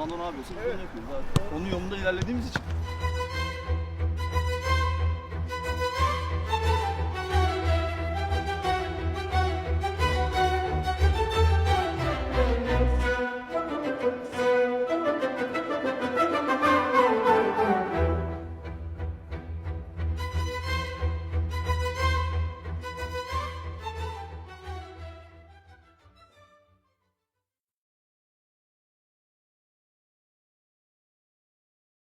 Ronaldo ne yapıyorsa biz de onu yapıyoruz abi. Onun yolunda ilerlediğimiz için.